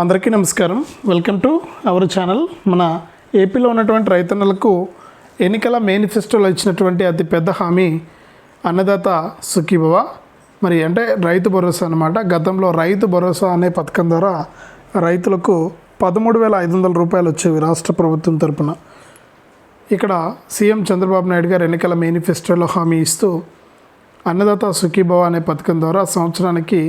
అందరికీ నమస్కారం. Welcome to our channel మన ఏపీలో ఉన్నటువంటి రైతన్నలకు ఎన్నికల మేనిఫెస్టోలో ఇచ్చినటువంటి అతి పెద్ద హామీ అన్నదాత సుఖీభవ. మరి అంటే రైతు భరోసా అనమాట గతంలో రైతు భరోసా అనే పథకం ద్వారా రైతులకు పదమూడు వేల ఐదు వందల రూపాయలు వచ్చేవి రాష్ట్ర ప్రభుత్వం తరపున. ఇక్కడ సీఎం చంద్రబాబు నాయుడు గారు ఎన్నికల మేనిఫెస్టోలో హామీ ఇస్తూ అన్నదాత సుఖీభవ అనే పథకం ద్వారా సంవత్సరానికి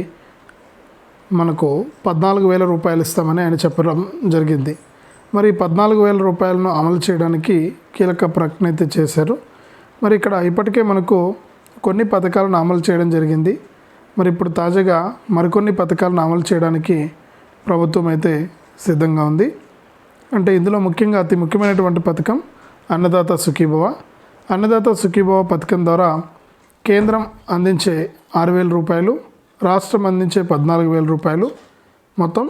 మనకు పద్నాలుగు వేల రూపాయలు ఇస్తామని ఆయన చెప్పడం జరిగింది. మరి ఈ పద్నాలుగు వేల రూపాయలను అమలు చేయడానికి కీలక ప్రకటన అయితే చేశారు. మరి ఇక్కడ ఇప్పటికే మనకు కొన్ని పథకాలను అమలు చేయడం జరిగింది. మరి ఇప్పుడు తాజాగా మరికొన్ని పథకాలను అమలు చేయడానికి ప్రభుత్వం అయితే సిద్ధంగా ఉంది. అంటే ఇందులో ముఖ్యంగా అతి ముఖ్యమైనటువంటి పథకం అన్నదాత సుఖీభవ. అన్నదాత సుఖీభవ పథకం ద్వారా కేంద్రం అందించే ఆరు వేల రూపాయలు రాష్ట్రం అందించే పద్నాలుగు వేల రూపాయలు మొత్తం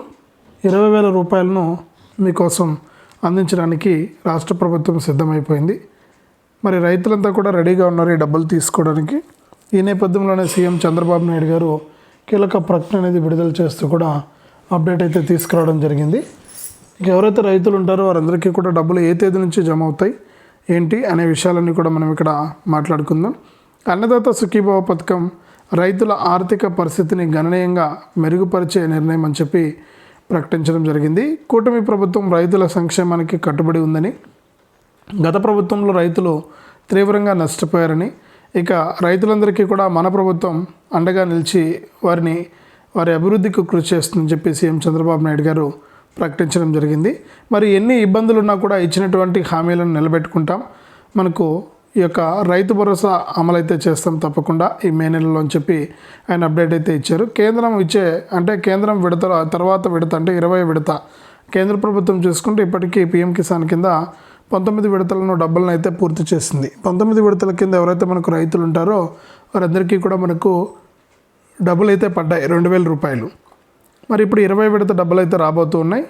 ఇరవై వేల రూపాయలను మీకోసం అందించడానికి రాష్ట్ర ప్రభుత్వం సిద్ధమైపోయింది. మరి రైతులంతా కూడా రెడీగా ఉన్నారు ఈ డబ్బులు తీసుకోవడానికి. ఈ నేపథ్యంలోనే సీఎం చంద్రబాబు నాయుడు గారు కీలక ప్రకటన అనేది విడుదల చేస్తూ కూడా అప్డేట్ అయితే తీసుకురావడం జరిగింది. ఎవరైతే రైతులు ఉంటారో వారందరికీ కూడా డబ్బులు ఏ తేదీ నుంచి జమ అవుతాయి ఏంటి అనే విషయాలన్నీ కూడా మనం ఇక్కడ మాట్లాడుకుందాం. అన్నదాత సుఖీభావ పథకం రైతుల ఆర్థిక పరిస్థితిని గణనీయంగా మెరుగుపరిచే నిర్ణయం అని చెప్పి ప్రకటించడం జరిగింది. కూటమి ప్రభుత్వం రైతుల సంక్షేమానికి కట్టుబడి ఉందని గత ప్రభుత్వంలో రైతులు తీవ్రంగా నష్టపోయారని ఇక రైతులందరికీ కూడా మన ప్రభుత్వం అండగా నిలిచి వారిని వారి అభివృద్ధికి కృషి చేస్తుందని చెప్పి సీఎం చంద్రబాబు నాయుడు గారు ప్రకటించడం జరిగింది. మరి ఎన్ని ఇబ్బందులు ఉన్నా కూడా ఇచ్చినటువంటి హామీలను నిలబెట్టుకుంటాం. మనకు ఈ యొక్క రైతు భరోసా అమలైతే చేస్తాం తప్పకుండా ఈ మే నెలలో అని చెప్పి ఆయన అప్డేట్ అయితే ఇచ్చారు. కేంద్రం ఇచ్చే అంటే కేంద్రం విడత తర్వాత విడత అంటే ఇరవై విడత కేంద్ర ప్రభుత్వం చూసుకుంటే ఇప్పటికీ పిఎం కిసాన్ కింద పంతొమ్మిది విడతలను డబ్బులను అయితే పూర్తి చేసింది. పంతొమ్మిది విడతల కింద ఎవరైతే మనకు రైతులు ఉంటారో వారందరికీ కూడా మనకు డబ్బులు అయితే పడ్డాయి రెండు వేల రూపాయలు. మరి ఇప్పుడు ఇరవై విడత డబ్బులు అయితే రాబోతూ ఉన్నాయి.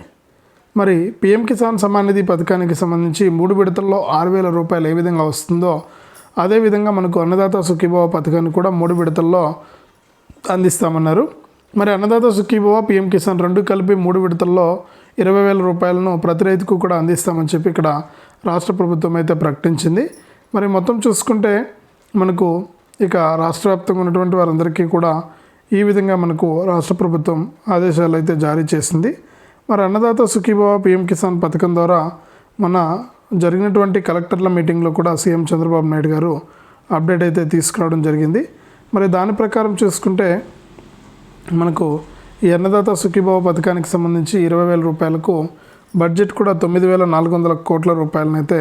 మరి పిఎం కిసాన్ సమ్మాన్ నిధి పథకానికి సంబంధించి మూడు విడతల్లో ఆరు వేల రూపాయలు ఏ విధంగా వస్తుందో అదేవిధంగా మనకు అన్నదాత సుఖీభావ పథకాన్ని కూడా మూడు విడతల్లో అందిస్తామన్నారు. మరి అన్నదాత సుఖీభవ పిఎం కిసాన్ రెండు కలిపి మూడు విడతల్లో ఇరవై వేల రూపాయలను ప్రతి రైతుకు కూడా అందిస్తామని చెప్పి ఇక్కడ రాష్ట్ర ప్రభుత్వం అయితే ప్రకటించింది. మరి మొత్తం చూసుకుంటే మనకు ఇక రాష్ట్ర వ్యాప్తంగా ఉన్నటువంటి వారందరికీ కూడా ఈ విధంగా మనకు రాష్ట్ర ప్రభుత్వం ఆదేశాలు అయితే జారీ చేసింది. మరి అన్నదాత సుఖీభవ పిఎం కిసాన్ పథకం ద్వారా మన జరిగినటువంటి కలెక్టర్ల మీటింగ్లో కూడా సీఎం చంద్రబాబు నాయుడు గారు అప్డేట్ అయితే తీసుకురావడం జరిగింది. మరి దాని ప్రకారం చూసుకుంటే మనకు ఈ అన్నదాత సుఖీభావ పథకానికి సంబంధించి ఇరవై వేల రూపాయలకు బడ్జెట్ కూడా తొమ్మిది వేల నాలుగు వందల కోట్ల రూపాయలనైతే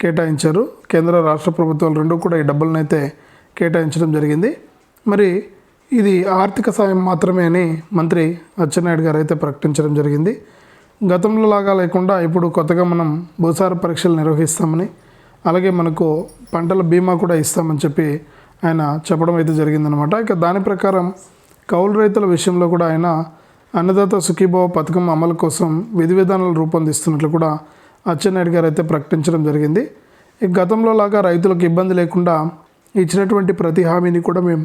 కేటాయించారు. కేంద్ర రాష్ట్ర ప్రభుత్వాలు రెండు కూడా ఈ డబ్బులనైతే కేటాయించడం జరిగింది. మరి ఇది ఆర్థిక సాయం మాత్రమే అని మంత్రి అచ్చెన్నాయుడు గారు అయితే ప్రకటించడం జరిగింది. గతంలో లాగా లేకుండా ఇప్పుడు కొత్తగా మనం భూసార పరీక్షలు నిర్వహిస్తామని అలాగే మనకు పంటల బీమా కూడా ఇస్తామని చెప్పి ఆయన చెప్పడం అయితే జరిగిందనమాట ఇక దాని ప్రకారం కౌలు రైతుల విషయంలో కూడా ఆయన అన్నదాత సుఖీభావ పథకం అమలు కోసం విధి విధానాలు రూపొందిస్తున్నట్లు కూడా అచ్చెన్నాయుడు గారు అయితే ప్రకటించడం జరిగింది. ఇక గతంలో లాగా రైతులకు ఇబ్బంది లేకుండా ఇచ్చినటువంటి ప్రతి హామీని కూడా మేము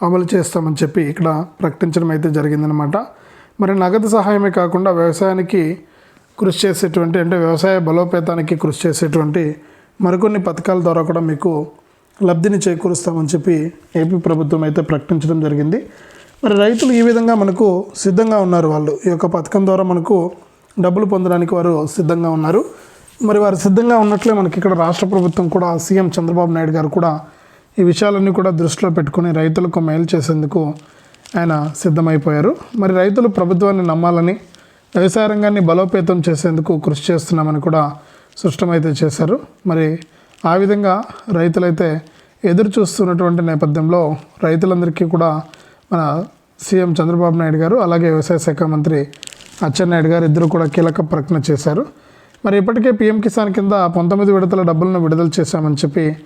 అమలు చేస్తామని చెప్పి ఇక్కడ ప్రకటించడం అయితే జరిగిందనమాట మరి నగదు సహాయమే కాకుండా వ్యవసాయానికి కృషి చేసేటువంటి అంటే వ్యవసాయ బలోపేతానికి కృషి చేసేటువంటి మరికొన్ని పథకాల ద్వారా కూడా మీకు లబ్ధిని చేకూరుస్తామని చెప్పి ఏపీ ప్రభుత్వం అయితే ప్రకటించడం జరిగింది. మరి రైతులు ఈ విధంగా మనకు సిద్ధంగా ఉన్నారు వాళ్ళు. ఈ యొక్క పథకం ద్వారా మనకు డబ్బులు పొందడానికి వారు సిద్ధంగా ఉన్నారు. మరి వారు సిద్ధంగా ఉన్నట్లే మనకి ఇక్కడ రాష్ట్ర ప్రభుత్వం కూడా సీఎం చంద్రబాబు నాయుడు గారు కూడా ఈ విషయాలన్నీ కూడా దృష్టిలో పెట్టుకొని రైతులకు మేలు చేసేందుకు ఆయన సిద్ధమైపోయారు. మరి రైతులు ప్రభుత్వాన్ని నమ్మాలని వ్యవసాయ రంగాన్ని బలోపేతం చేసేందుకు కృషి చేస్తున్నామని కూడా స్పష్టమైతే చేశారు. మరి ఆ విధంగా రైతులైతే ఎదురు చూస్తున్నటువంటి నేపథ్యంలో రైతులందరికీ కూడా మన సీఎం చంద్రబాబు నాయుడు గారు అలాగే వ్యవసాయ శాఖ మంత్రి అచ్చెన్నాయుడు గారు ఇద్దరు కూడా కీలక ప్రకటన చేశారు. మరి ఇప్పటికే పీఎం కిసాన్ కింద పంతొమ్మిది విడతల డబ్బులను విడుదల చేశామని చెప్పి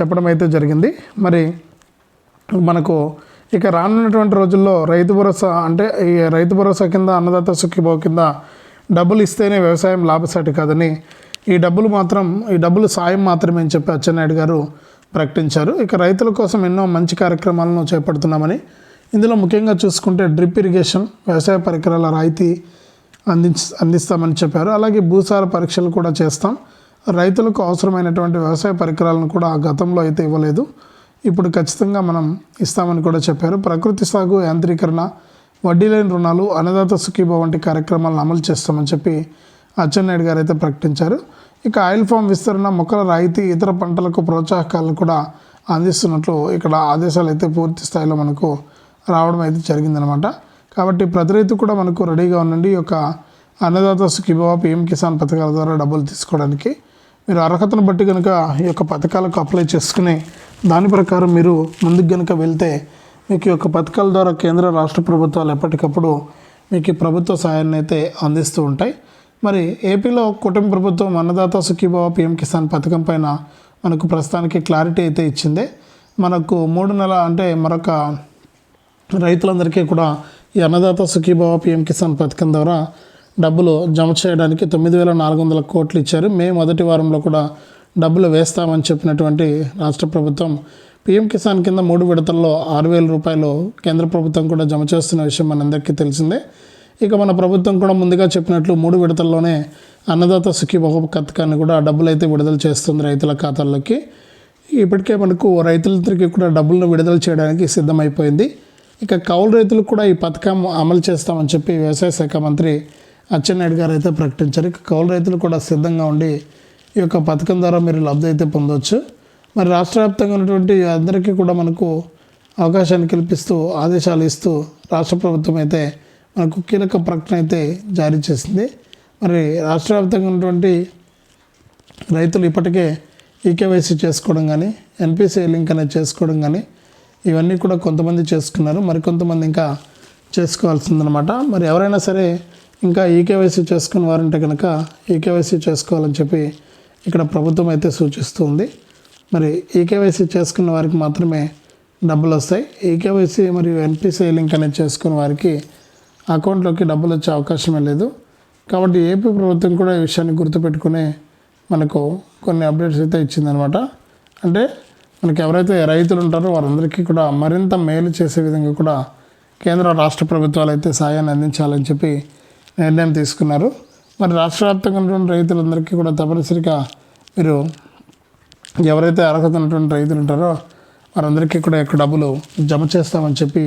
చెప్పడం అయితే జరిగింది. మరి మనకు ఇక రానున్నటువంటి రోజుల్లో రైతు భరోసా అంటే ఈ రైతు భరోసా కింద అన్నదాత సుఖీభావ కింద డబ్బులు ఇస్తేనే వ్యవసాయం లాభసాటి కాదని ఈ డబ్బులు మాత్రం ఈ డబ్బులు సాయం మాత్రమే అని చెప్పి అచ్చెన్నాయుడు గారు ప్రకటించారు. ఇక రైతుల కోసం ఎన్నో మంచి కార్యక్రమాలను చేపడుతున్నామని ఇందులో ముఖ్యంగా చూసుకుంటే డ్రిప్ ఇరిగేషన్ వ్యవసాయ పరికరాల రాయితీ అందించ అందిస్తామని చెప్పారు. అలాగే భూసార పరీక్షలు కూడా చేస్తాం. రైతులకు అవసరమైనటువంటి వ్యవసాయ పరికరాలను కూడా గతంలో అయితే ఇవ్వలేదు. ఇప్పుడు ఖచ్చితంగా మనం ఇస్తామని కూడా చెప్పారు. ప్రకృతి సాగు యాంత్రీకరణ వడ్డీ లేని రుణాలు అన్నదాత సుఖీభ వంటి కార్యక్రమాలను అమలు చేస్తామని చెప్పి అచ్చెన్నాయుడు గారు అయితే ప్రకటించారు. ఇక ఆయిల్ ఫామ్ విస్తరణ మొక్కల రాయితీ ఇతర పంటలకు ప్రోత్సాహకాలను కూడా అందిస్తున్నట్లు ఇక్కడ ఆదేశాలు అయితే పూర్తి స్థాయిలో మనకు రావడం అయితే జరిగిందనమాట కాబట్టి ప్రతి రైతు కూడా మనకు రెడీగా ఉండండి. ఈ యొక్క అన్నదాత సుఖీభవ పిఎం కిసాన్ పథకాల ద్వారా డబ్బులు తీసుకోవడానికి. మీరు అర్హతను బట్టి కనుక ఈ యొక్క పథకాలకు అప్లై చేసుకుని దాని ప్రకారం మీరు ముందుకు కనుక వెళ్తే మీకు ఈ యొక్క పథకాల ద్వారా కేంద్ర రాష్ట్ర ప్రభుత్వాలు ఎప్పటికప్పుడు మీకు ప్రభుత్వ సహాయాన్ని అయితే అందిస్తూ ఉంటాయి. మరి ఏపీలో కుటుంబ ప్రభుత్వం అన్నదాత సుఖీభావ పిఎం కిసాన్ పథకం పైన మనకు ప్రస్తుతానికి క్లారిటీ అయితే ఇచ్చింది. మనకు మూడు నెల అంటే మరొక రైతులందరికీ కూడా ఈ అన్నదాత సుఖీభావ పిఎం కిసాన్ పథకం ద్వారా డబ్బులు జమ చేయడానికి తొమ్మిది వేల నాలుగు వందల కోట్లు ఇచ్చారు. మే మొదటి వారంలో కూడా డబ్బులు వేస్తామని చెప్పినటువంటి రాష్ట్ర ప్రభుత్వం పిఎం కిసాన్ కింద మూడు విడతల్లో ఆరు వేల రూపాయలు కేంద్ర ప్రభుత్వం కూడా జమ చేస్తున్న విషయం మనందరికీ తెలిసిందే. ఇక మన ప్రభుత్వం కూడా ముందుగా చెప్పినట్లు మూడు విడతల్లోనే అన్నదాత సుఖీభావ పథకాన్ని కూడా డబ్బులైతే విడుదల చేస్తుంది రైతుల ఖాతాల్లోకి. ఇప్పటికే మనకు రైతులందరికీ కూడా డబ్బులను విడుదల చేయడానికి సిద్ధమైపోయింది. ఇక కౌలు రైతులకు కూడా ఈ పథకం అమలు చేస్తామని చెప్పి వ్యవసాయ శాఖ మంత్రి అచ్చెన్నాయుడు గారు అయితే ప్రకటించారు. ఇక కౌలు రైతులు కూడా సిద్ధంగా ఉండి ఈ యొక్క పథకం ద్వారా మీరు లబ్ధి అయితే పొందవచ్చు మరి రాష్ట్ర వ్యాప్తంగా ఉన్నటువంటి అందరికీ కూడా మనకు అవకాశాన్ని కల్పిస్తూ ఆదేశాలు ఇస్తూ రాష్ట్ర ప్రభుత్వం అయితే మనకు కీలక ప్రకటన అయితే జారీ చేసింది. మరి రాష్ట్ర వ్యాప్తంగా ఉన్నటువంటి రైతులు ఇప్పటికే ఈకేవైసీ చేసుకోవడం కానీ ఎన్పిసిఐ లింక్ అనేది చేసుకోవడం కానీ ఇవన్నీ కూడా కొంతమంది చేసుకున్నారు. మరికొంతమంది ఇంకా చేసుకోవాల్సిందనమాట మరి ఎవరైనా సరే ఇంకా ఈకేవైసీ చేసుకున్న వారంటే కనుక ఈకేవైసీ చేసుకోవాలని చెప్పి ఇక్కడ ప్రభుత్వం అయితే సూచిస్తుంది మరి ఈకేవైసీ చేసుకున్న వారికి మాత్రమే డబ్బులు వస్తాయి. ఈకేవైసీ మరియు ఎన్పిసిఐ లింక్ అనేది చేసుకున్న వారికి అకౌంట్లోకి డబ్బులు వచ్చే అవకాశమే లేదు. కాబట్టి ఏపీ ప్రభుత్వం కూడా ఈ విషయాన్ని గుర్తుపెట్టుకుని మనకు కొన్ని అప్డేట్స్ అయితే ఇచ్చిందనమాట. అంటే మనకి ఎవరైతే రైతులు ఉంటారో వారందరికీ కూడా మరింత మేలు చేసే విధంగా కూడా కేంద్ర రాష్ట్ర ప్రభుత్వాలు అయితే సాయాన్ని అందించాలని చెప్పి నిర్ణయం తీసుకున్నారు. మరి రాష్ట్ర వ్యాప్తంగా ఉన్నటువంటి రైతులందరికీ కూడా తప్పనిసరిగా మీరు ఎవరైతే అర్హత ఉన్నటువంటి రైతులు ఉంటారో వారందరికీ కూడా ఇక్కడ డబ్బులు జమ చేస్తామని చెప్పి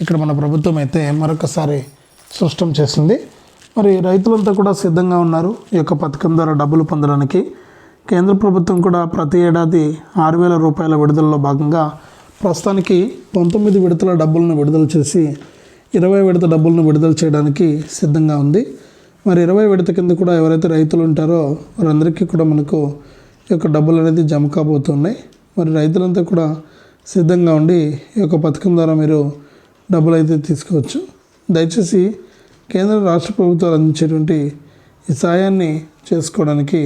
ఇక్కడ మన ప్రభుత్వం అయితే మరొకసారి స్పష్టం చేసింది. మరి రైతులంతా కూడా సిద్ధంగా ఉన్నారు ఈ యొక్క పథకం ద్వారా డబ్బులు పొందడానికి. కేంద్ర ప్రభుత్వం కూడా ప్రతి ఏడాది ఆరు వేల రూపాయల విడుదలలో భాగంగా ప్రస్తుతానికి పంతొమ్మిది విడతల డబ్బులను విడుదల చేసి ఇరవై విడత డబ్బులను విడుదల చేయడానికి సిద్ధంగా ఉంది. మరి ఇరవై విడత కింద కూడా ఎవరైతే రైతులు ఉంటారో వారందరికీ కూడా మనకు ఈ యొక్క డబ్బులు అనేది జమ కాబోతున్నాయి. మరి రైతులంతా కూడా సిద్ధంగా ఉండి ఈ యొక్క పథకం ద్వారా మీరు డబ్బులు అయితే తీసుకోవచ్చు. దయచేసి కేంద్ర రాష్ట్ర ప్రభుత్వాలు అందించేటువంటి ఈ సాయాన్ని చేసుకోవడానికి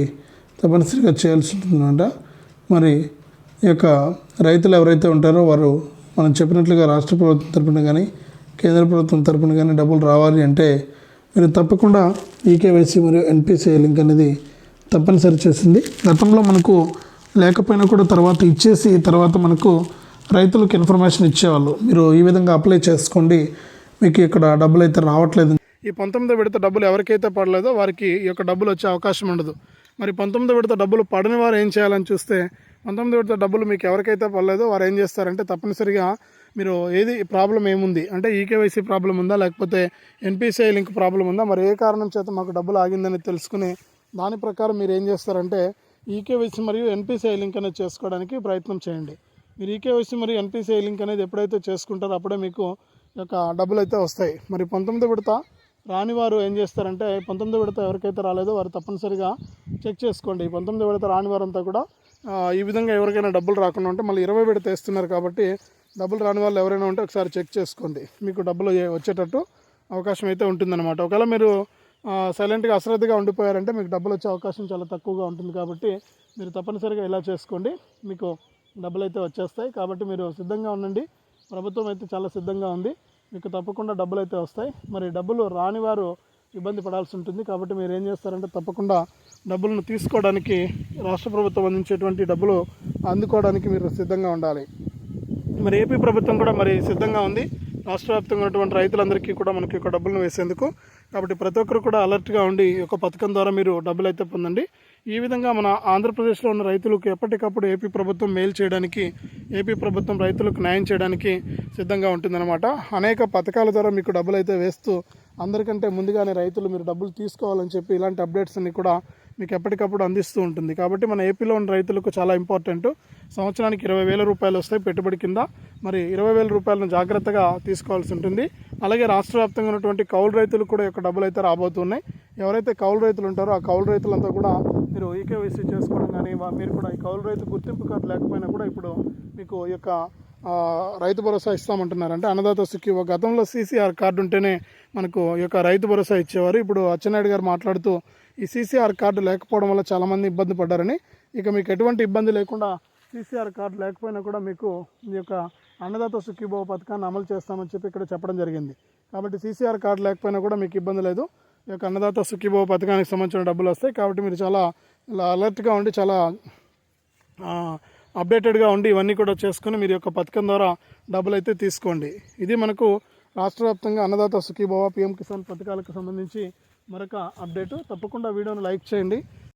తప్పనిసరిగా చేయాల్సి ఉంటుందన్నమాట. మరి ఈ యొక్క రైతులు ఎవరైతే ఉంటారో వారు మనం చెప్పినట్లుగా రాష్ట్ర ప్రభుత్వం తరపున కానీ కేంద్ర ప్రభుత్వం తరపున కానీ డబ్బులు రావాలి అంటే మీరు తప్పకుండా ఈకేవైసీ మరియు ఎన్పిసిఐ లింక్ అనేది తప్పనిసరి చేసింది. గతంలో మనకు లేకపోయినా కూడా తర్వాత ఇచ్చేసి తర్వాత మనకు రైతులకు ఇన్ఫర్మేషన్ ఇచ్చేవాళ్ళు. మీరు ఈ విధంగా అప్లై చేసుకోండి. మీకు ఇక్కడ డబ్బులు అయితే రావట్లేదు. ఈ పంతొమ్మిదో విడత డబ్బులు ఎవరికైతే పడలేదో వారికి ఈ యొక్క డబ్బులు వచ్చే అవకాశం ఉండదు. మరి పంతొమ్మిదో విడత డబ్బులు పడని వారు ఏం చేయాలని చూస్తే పంతొమ్మిది విడత డబ్బులు మీకు ఎవరికైతే పడలేదో వారు ఏం చేస్తారంటే తప్పనిసరిగా మీరు ఏది ప్రాబ్లం ఏముంది? అంటే ఈకేవైసీ ప్రాబ్లం ఉందా? లేకపోతే ఎన్పిసిఐ లింక్ ప్రాబ్లం ఉందా? మరి ఏ కారణం చేత మాకు డబ్బులు ఆగిందని తెలుసుకుని దాని ప్రకారం మీరు ఏం చేస్తారంటే ఈకేవైసీ మరియు ఎన్పిసిఐ లింక్ అనేది చేసుకోవడానికి ప్రయత్నం చేయండి. మీరు ఈకేవైసీ మరియు ఎన్పిసిఐ లింక్ అనేది ఎప్పుడైతే చేసుకుంటారో అప్పుడే మీకు యొక్క డబ్బులు అయితే వస్తాయి. మరి పంతొమ్మిది విడత రాని వారు ఏం చేస్తారంటే పంతొమ్మిది విడత ఎవరికైతే రాలేదో వారు తప్పనిసరిగా చెక్ చేసుకోండి. పంతొమ్మిది విడత రాని వారంతా కూడా ఈ విధంగా ఎవరికైనా డబ్బులు రాకుండా ఉంటే మళ్ళీ ఇరవై విడత వేస్తున్నారు కాబట్టి డబ్బులు రాని వాళ్ళు ఎవరైనా ఉంటే ఒకసారి చెక్ చేసుకోండి. మీకు డబ్బులు వచ్చేటట్టు అవకాశం అయితే ఉంటుందన్నమాట. ఒకవేళ మీరు సైలెంట్గా అశ్రద్ధగా ఉండిపోయారంటే మీకు డబ్బులు వచ్చే అవకాశం చాలా తక్కువగా ఉంటుంది కాబట్టి మీరు తప్పనిసరిగా ఇలా చేసుకోండి. మీకు డబ్బులు అయితే వచ్చేస్తాయి. కాబట్టి మీరు సిద్ధంగా ఉండండి. ప్రభుత్వం అయితే చాలా సిద్ధంగా ఉంది. మీకు తప్పకుండా డబ్బులు అయితే వస్తాయి. మరి డబ్బులు రాని వారు ఇబ్బంది పడాల్సి ఉంటుంది. కాబట్టి మీరు ఏం చేస్తారంటే తప్పకుండా డబ్బులను తీసుకోవడానికి రాష్ట్ర ప్రభుత్వం అందించేటువంటి డబ్బులు అందుకోవడానికి మీరు సిద్ధంగా ఉండాలి. మరి ఏపీ ప్రభుత్వం కూడా మరి సిద్ధంగా ఉంది. రాష్ట్ర వ్యాప్తంగా ఉన్నటువంటి రైతులందరికీ కూడా మనకి ఒక డబ్బులను వేసేందుకు. కాబట్టి ప్రతి ఒక్కరు కూడా అలర్ట్గా ఉండి ఈ యొక్క పథకం ద్వారా మీరు డబ్బులు అయితే పొందండి. ఈ విధంగా మన ఆంధ్రప్రదేశ్లో ఉన్న రైతులకు ఎప్పటికప్పుడు ఏపీ ప్రభుత్వం మేలు చేయడానికి ఏపీ ప్రభుత్వం రైతులకు న్యాయం చేయడానికి సిద్ధంగా ఉంటుందన్నమాట. అనేక పథకాల ద్వారా మీకు డబ్బులు అయితే వేస్తూ అందరికంటే ముందుగానే రైతులు మీరు డబ్బులు తీసుకోవాలని చెప్పి ఇలాంటి అప్డేట్స్ అన్ని కూడా మీకు ఎప్పటికప్పుడు అందిస్తూ ఉంటుంది. కాబట్టి మన ఏపీలో ఉన్న రైతులకు చాలా ఇంపార్టెంట్ సంవత్సరానికి ఇరవై వేల రూపాయలు వస్తాయి పెట్టుబడి కింద. మరి ఇరవై వేల రూపాయలను జాగ్రత్తగా తీసుకోవాల్సి ఉంటుంది. అలాగే రాష్ట్ర వ్యాప్తంగా ఉన్నటువంటి కౌలు రైతులు కూడా యొక్క డబ్బులు అయితే రాబోతున్నాయి. ఎవరైతే కౌలు రైతులు ఉంటారో ఆ కౌలు రైతులంతా కూడా మీరు ఈకేవైసీ చేసుకోవడం కానీ మీరు కూడా ఈ కౌలు రైతు గుర్తింపు కార్డు లేకపోయినా కూడా ఇప్పుడు మీకు ఈ యొక్క రైతు భరోసా ఇస్తామంటున్నారు అంటే అన్నదాత సుఖీ గతంలో సీసీఆర్ కార్డు ఉంటేనే మనకు ఈ యొక్క రైతు భరోసా ఇచ్చేవారు. ఇప్పుడు అచ్చెన్నాయుడు గారు మాట్లాడుతూ ఈ సీసీఆర్ కార్డు లేకపోవడం వల్ల చాలామంది ఇబ్బంది పడ్డారని. ఇక మీకు ఎటువంటి ఇబ్బంది లేకుండా సీసీఆర్ కార్డు లేకపోయినా కూడా మీకు ఈ యొక్క అన్నదాత సుఖీభవ పథకాన్ని అమలు చేస్తామని చెప్పి ఇక్కడ చెప్పడం జరిగింది. కాబట్టి సీసీఆర్ కార్డు లేకపోయినా కూడా మీకు ఇబ్బంది లేదు. ఈ యొక్క అన్నదాత సుఖీభవ పథకానికి సంబంధించిన డబ్బులు వస్తాయి. కాబట్టి మీరు చాలా ఇలా అలర్ట్గా ఉండి చాలా అప్డేటెడ్గా ఉండి ఇవన్నీ కూడా చేసుకుని మీరు యొక్క పథకం ద్వారా డబ్బులు అయితే తీసుకోండి. ఇది మనకు రాష్ట్ర వ్యాప్తంగా అన్నదాత సుఖీభవ పిఎం కిసాన్ పథకాలకు సంబంధించి మరొక అప్డేటు. తప్పకుండా వీడియోను లైక్ చేయండి.